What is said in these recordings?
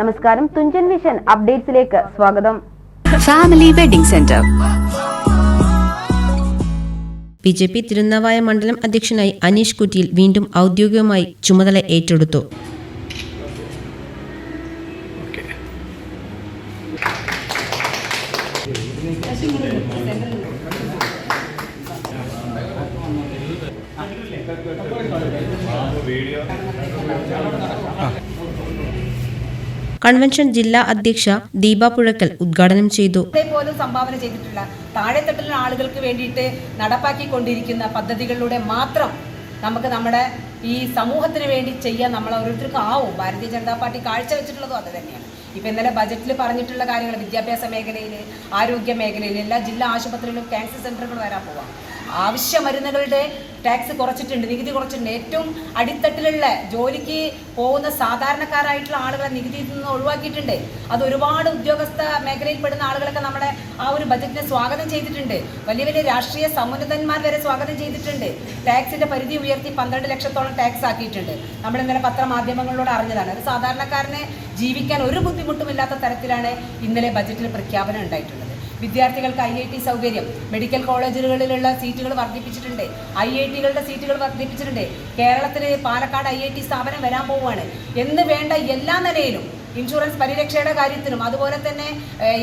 നമസ്കാരം തുഞ്ചൻ വിഷൻ അപ്ഡേറ്റ്സിലേക്ക് സ്വാഗതം. Family wedding centre B J P Tirunavaya മണ്ഡലം അധ്യക്ഷനായി അനീഷ് കുറ്റിയിൽ വീണ്ടും ഔദ്യോഗികമായി ചുമതല ഏറ്റെടുത്തു. കൺവെൻഷൻ ജില്ലാ അധ്യക്ഷ ദീപ പുഴക്കൽ ഉദ്ഘാടനം ചെയ്തു. പോലും സംഭാവന ചെയ്തിട്ടുള്ള താഴെത്തട്ടിലുള്ള ആളുകൾക്ക് വേണ്ടിയിട്ട് നടപ്പാക്കിക്കൊണ്ടിരിക്കുന്ന പദ്ധതികളിലൂടെ മാത്രം നമുക്ക് നമ്മുടെ ഈ സമൂഹത്തിന് വേണ്ടി ചെയ്യാൻ നമ്മൾ ഓരോരുത്തർക്കും ആവും. ഭാരതീയ ജനതാ പാർട്ടി കാഴ്ചവെച്ചിട്ടുള്ളതും അത് തന്നെയാണ്. ഇപ്പം ഇന്നലെ ബജറ്റിൽ പറഞ്ഞിട്ടുള്ള കാര്യങ്ങൾ വിദ്യാഭ്യാസ മേഖലയിൽ ആരോഗ്യ മേഖലയിൽ എല്ലാ ജില്ലാ ആശുപത്രികളിലും ക്യാൻസർ സെന്ററുകൾ വരാൻ പോവാം. ആവശ്യ മരുന്നുകളുടെ ടാക്സ് കുറച്ചിട്ടുണ്ട് നികുതി കുറച്ചിട്ടുണ്ട്. ഏറ്റവും അടിത്തട്ടിലുള്ള ജോലിക്ക് പോകുന്ന സാധാരണക്കാരായിട്ടുള്ള ആളുകളെ നികുതിയിൽ നിന്ന് ഒഴിവാക്കിയിട്ടുണ്ട്. അത് ഒരുപാട് ഉദ്യോഗസ്ഥ മേഖലയിൽ പെടുന്ന ആളുകളൊക്കെ നമ്മുടെ ആ ഒരു ബജറ്റിനെ സ്വാഗതം ചെയ്തിട്ടുണ്ട്. വലിയ വലിയ രാഷ്ട്രീയ സമുന്നതന്മാർ വരെ സ്വാഗതം ചെയ്തിട്ടുണ്ട്. ടാക്സിന്റെ പരിധി ഉയർത്തി പന്ത്രണ്ട് ലക്ഷത്തോളം ടാക്സ് ആക്കിയിട്ടുണ്ട്. നമ്മൾ ഇന്നലെ പത്രമാധ്യമങ്ങളിലൂടെ അറിഞ്ഞതാണ്. ഒരു സാധാരണക്കാരനെ ജീവിക്കാൻ ഒരു ബുദ്ധിമുട്ടുമില്ലാത്ത തരത്തിലാണ് ഇന്നലെ ബജറ്റിൽ പ്രഖ്യാപനം ഉണ്ടായിട്ടുള്ളത്. വിദ്യാർത്ഥികൾക്ക് ഐ ഐ ടി സൗകര്യം മെഡിക്കൽ കോളേജുകളിലുള്ള സീറ്റുകൾ വർദ്ധിപ്പിച്ചിട്ടുണ്ട്. ഐ ഐ ടികളുടെ സീറ്റുകൾ വർദ്ധിപ്പിച്ചിട്ടുണ്ട്. കേരളത്തിൽ പാലക്കാട് ഐ ഐ ടി സ്ഥാപനം വരാൻ പോവുകയാണ്. എന്ന് വേണ്ട എല്ലാ നിലയിലും ഇൻഷുറൻസ് പരിരക്ഷയുടെ കാര്യത്തിലും അതുപോലെ തന്നെ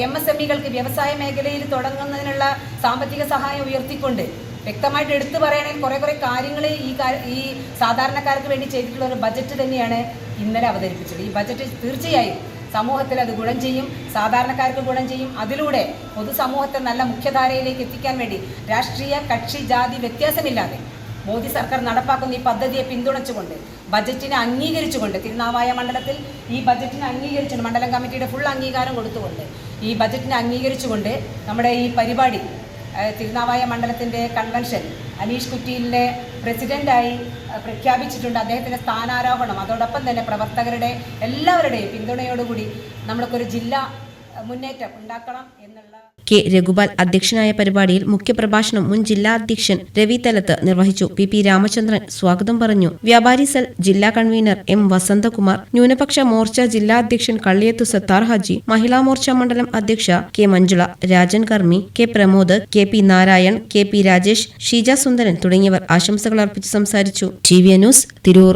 എം എസ് എം ഇകൾക്ക് വ്യവസായ മേഖലയിൽ തുടങ്ങുന്നതിനുള്ള സാമ്പത്തിക സഹായം ഉയർത്തിക്കൊണ്ട് വ്യക്തമായിട്ട് എടുത്തു പറയണമെങ്കിൽ കുറേ കുറേ കാര്യങ്ങൾ ഈ ഈ സാധാരണക്കാർക്ക് വേണ്ടി ചെയ്തിട്ടുള്ള ഒരു ബജറ്റ് തന്നെയാണ് ഇന്നലെ അവതരിപ്പിച്ചത്. ഈ ബജറ്റ് തീർച്ചയായും സമൂഹത്തിൽ അത് ഗുണം ചെയ്യും സാധാരണക്കാർക്ക് ഗുണം ചെയ്യും. അതിലൂടെ പൊതുസമൂഹത്തെ നല്ല മുഖ്യധാരയിലേക്ക് എത്തിക്കാൻ വേണ്ടി രാഷ്ട്രീയ കക്ഷി ജാതി വ്യത്യാസമില്ലാതെ മോദി സർക്കാർ നടപ്പാക്കുന്ന ഈ പദ്ധതിയെ പിന്തുണച്ചുകൊണ്ട് ബജറ്റിനെ അംഗീകരിച്ചുകൊണ്ട് തിരുനാവായ മണ്ഡലത്തിൽ ഈ ബജറ്റിനെ അംഗീകരിച്ചുകൊണ്ട് മണ്ഡലം കമ്മിറ്റിയുടെ ഫുൾ അംഗീകാരം കൊടുത്തുകൊണ്ട് ഈ ബജറ്റിനെ അംഗീകരിച്ചുകൊണ്ട് നമ്മുടെ ഈ പരിപാടി തിരുനാവായ മണ്ഡലത്തിന്റെ കൺവെൻഷൻ അനീഷ് കുറ്റീലിനെ പ്രസിഡന്റായി പ്രഖ്യാപിച്ചിട്ടുണ്ട്. അദ്ദേഹത്തിന്റെ സ്ഥാനാരോഹണം. അതോടൊപ്പം തന്നെ പ്രവർത്തകരുടെ എല്ലാവരുടെയും പിന്തുണയോടുകൂടി നമ്മൾക്കൊരു ജില്ല മുന്നേറ്റം ഉണ്ടാക്കണം എന്നുള്ള കെ. രഘുപാൽ അധ്യക്ഷനായ പരിപാടിയിൽ മുഖ്യപ്രഭാഷണം മുൻ ജില്ലാ അധ്യക്ഷൻ രവി തലത്ത് നിർവഹിച്ചു. പി. പി. രാമചന്ദ്രൻ സ്വാഗതം പറഞ്ഞു. വ്യാപാരി സെൽ ജില്ലാ കൺവീനർ എം. വസന്തകുമാർ ന്യൂനപക്ഷ മോർച്ച ജില്ലാ അധ്യക്ഷൻ കള്ളിയത്തു സത്താർ ഹാജി മഹിളാ മോർച്ച മണ്ഡലം അധ്യക്ഷ K. Manjula Rajan കർമ്മി K. Pramod K. P. Narayan K. P. Rajesh Sheeja Sundaran തുടങ്ങിയവർ ആശംസകൾ അർപ്പിച്ച് സംസാരിച്ചു. ടി. വി. ന്യൂസ് തിരൂർ.